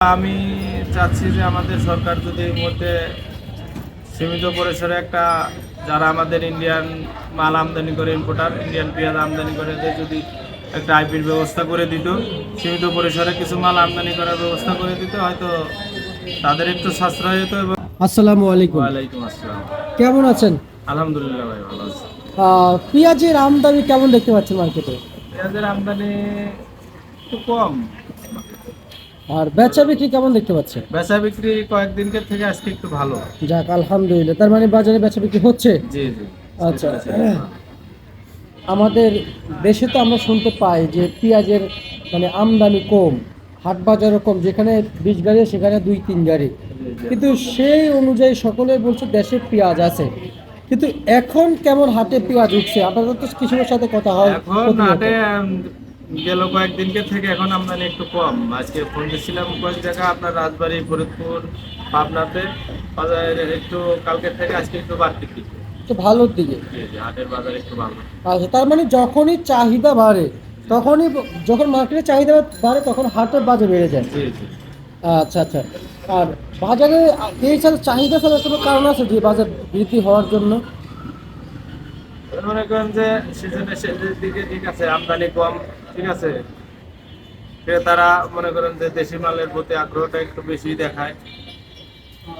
আমি চাচ্ছি যে আমাদের সরকার যদি এর মধ্যে সীমিত পরিসরে একটা যারা আমাদের ইন্ডিয়ান মাল আমদানি করে ইম্পোর্টার ইন্ডিয়ান পেঁয়াজ আমদানি করে যদি একটা আইপির ব্যবস্থা করে দিত সীমিত পরিসরে কিছু মাল আমদানি করার ব্যবস্থা করে দিত হয়তো তাদের একটু সাশ্রয় হতো এবং আসসালামু আলাইকুম। ওয়ালাইকুম আসসালাম। কেমন আছেন? আলহামদুলিল্লাহ ভাই ভালো আছি। পেঁয়াজের আমদানি কেমন দেখতে পাচ্ছেন মার্কেটে পেঁয়াজের আমদানি একটু কম। আর বেচা বিক্রি কেমন দেখতে পাচ্ছেন? বেচা বিক্রি কয়েকদিনকে থেকে আজকে একটু ভালো। যাক আলহামদুলিল্লাহ। তার মানে বাজারে বেচা বিক্রি হচ্ছে? জি জি। আচ্ছা। আমাদের দেশে তো আমরা শুনতে পাই যে পেঁয়াজের মানে আমদানি কম হাট বাজারও কম যেখানে বিশ গাড়ি সেখানে দুই তিন গাড়ি। কিন্তু সেই অনুযায়ী সকলে বলছে দেশে পেঁয়াজ আছে। কিন্তু এখন কেমন হাটে পেঁয়াজ উঠছে? আপনাদের তো কৃষকের সাথে কথা হয়। এখন হাটে উম, গেল কয়েকদিনকে থেকে এখন আমদানি একটু কম। আজকে ফোন দিচ্ছিলাম কয়েক জায়গা আপনার রাজবাড়ি ফরিদপুর পাবনাতে। একটু কালকে থেকে আজকে একটু বাড়তি কিছু তো ভালোর দিকে? হাটের বাজার একটু ভালো। আচ্ছা তার মানে যখনই চাহিদা বাড়ে তখনই যখন মার্কেটে চাহিদা বাড়ে তখন হাটের বাজার বেড়ে যায়। আচ্ছা আচ্ছা। আর বাজারে এই ছাড়া চাহিদা ছাড়া কোনো কারণ আছে যে বাজার বৃদ্ধি হওয়ার জন্য? মনে করেন যে সিজনের শেষের দিকে ঠিক আছে আমদানি কম। ঠিক আছে? তারা মনে করেন যে দেশি মালের প্রতি আগ্রহটা একটু বেশি দেখায়।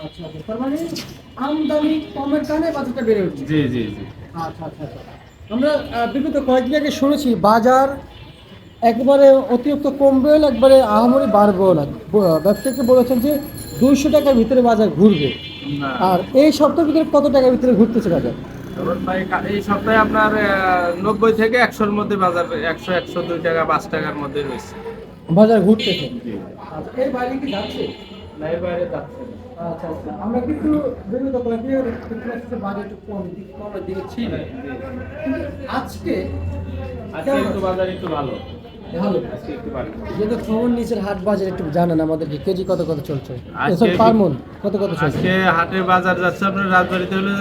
আচ্ছা আচ্ছা। তার মানে আমদানি কমের কারণে বাজারটা বেড়ে উঠছে। জি জি জি। আচ্ছা আমরা বিগত কয়েকদিন আগে শুনেছি বাজার একবারে অতিরিক্ত কমবেও না একবারে আহামরি বাড়বেও না ব- ব্যবসায়ীকে বলেছেন যে দুইশো টাকার ভিতরে বাজার ঘুরবে। আর এই সপ্তাহের ভিতরে কত টাকার ভিতরে ঘুরতেছে বাজার? এই সপ্তাহে আপনার নব্বই থেকে একশোর মধ্যে বাজার একশো একশো দুই টাকা পাঁচ টাকার মধ্যে রয়েছে। বাজার ঘুরতে আচ্ছা এই বাইরে কি যাচ্ছে? না এর বাইরে যাচ্ছে আচ্ছা আচ্ছা আমরা কিন্তু যে বাজার একটু কম কিন্তু আজকে আজকে একটু বাজার একটু ভালো। ভালো আজকে একটু ভালো যেহেতু খবর নিচের হাট বাজার একটু জানান আমাদেরকে কেজি কত কত চলছে? আজকে- পার কত কত চলছে? আজকে হাটের বাজার যাচ্ছে আপনার রাজবাড়িতে হলো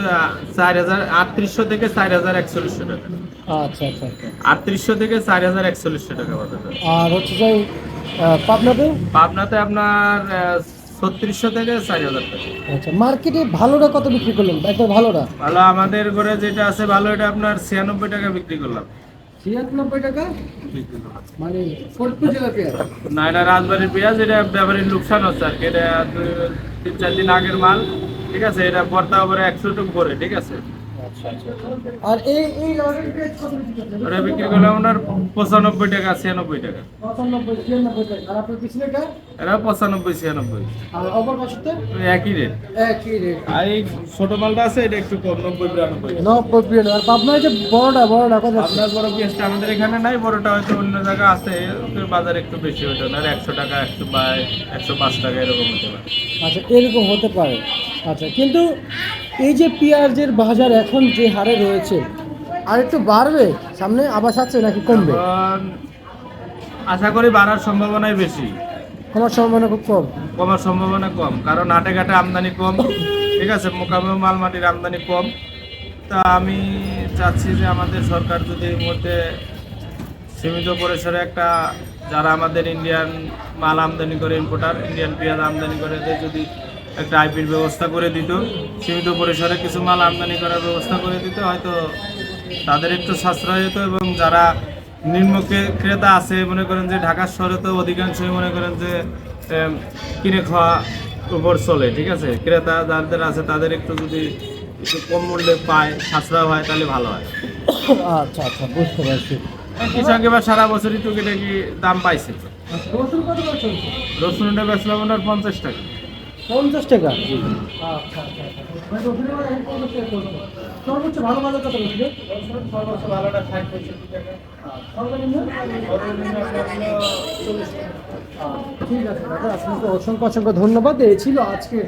চার হাজার আটত্রিশশো থেকে চার হাজার একচল্লিশশো টাকা। আচ্ছা আচ্ছা আচ্ছা। আটত্রিশশো থেকে চার হাজার একচল্লিশশো টাকা বাজার আর হচ্ছে যে পাবনাতে? পাবনাতে আপনার ছত্রিশশো থেকে চার হাজার টাকা। আচ্ছা মার্কেটে ভালোটা কত বিক্রি করলেন? একবার ভালোটা? ভালো আমাদের ঘরে যেটা আছে ভালো এটা আপনার ছিয়ানব্বই টাকা বিক্রি করলাম। মানে না রাজবাড়ির পেঁয়াজ, এটা লোকসান হচ্ছে আর এটা তিন চার দিন আগের মাল, ঠিক আছে? এটা একশো টুক করে ঠিক আছে? আর এই এই ওটা বিক্রি করলাম ওনার পঁচানব্বই টাকা ছিয়ানব্বই টাকা। পঁচানব্বই ছিয়ানব্বই টাকা। আর আপনার পিছনে এটা পঁচানব্বই ছিয়ানব্বই। আর অপর পাশে একই রেট একই রেট আর এই ছোট মালটা আছে এটা একটু কম নব্বই বিরানব্বই। নব্বই প্রিয় আর পাবনার যে বড়টা বড়টা কত আপনার বড় পেঁয়াজটা আমাদের এখানে নাই বড়টা হয়তো অন্য জায়গা আছে। বাজার একটু বেশি হতো না একশো টাকা একশো বাই একশো পাঁচ টাকা এরকম হতে পারে। আচ্ছা এরকম হতে পারে। আচ্ছা কিন্তু এই যে পেঁয়াজের বাজার এখন যে হারে রয়েছে আর একটু বাড়বে? সামনে আবাস আছে নাকি কমবে? আশা করি বাড়ার সম্ভাবনাই বেশি। কমার সম্ভাবনা খুব কম। কমার সম্ভাবনা কম কারণ হাটে ঘাটে আমদানি কম ঠিক আছে? মোকামে মাল মাটির আমদানি কম। তা আমি চাচ্ছি যে আমাদের সরকার যদি এর মধ্যে সীমিত পরিসরে একটা যারা আমাদের ইন্ডিয়ান মাল আমদানি করে ইম্পোর্টার ইন্ডিয়ান পেঁয়াজ আমদানি করে যদি একটা আইপির ব্যবস্থা করে দিত। সীমিত পরিসরে কিছু মাল আমদানি করার ব্যবস্থা করে দিত। হয়তো তাদের একটু সাশ্রয় হতো এবং যারা নিম্ন ক্রেতা আছে মনে করেন যে ঢাকার শহরে তো অধিকাংশই মনে করেন যে কিনে খাওয়া উপর চলে ঠিক আছে? ক্রেতা যাদের আছে তাদের একটু যদি একটু কম মূল্যে পায় সাশ্রয় হয় তাহলে ভালো হয়। আচ্ছা আচ্ছা বুঝতে পারছি। কৃষক এবার সারা বছরই টুকিটাকি দাম পাইছে। রসুনটা বেচলাম ওনার পঞ্চাশ টাকা। পঞ্চাশ টাকা। আচ্ছা আচ্ছা আচ্ছা। মানে সর্বোচ্চ ভালো কত সর্বোচ্চ ভালোটা ষাট পঁয়ষট্টি টাকা। সর্বনিম্ন? ঠিক আছে দাদা আপনাকে অসংখ্য অসংখ্য ধন্যবাদ। এ ছিল আজকে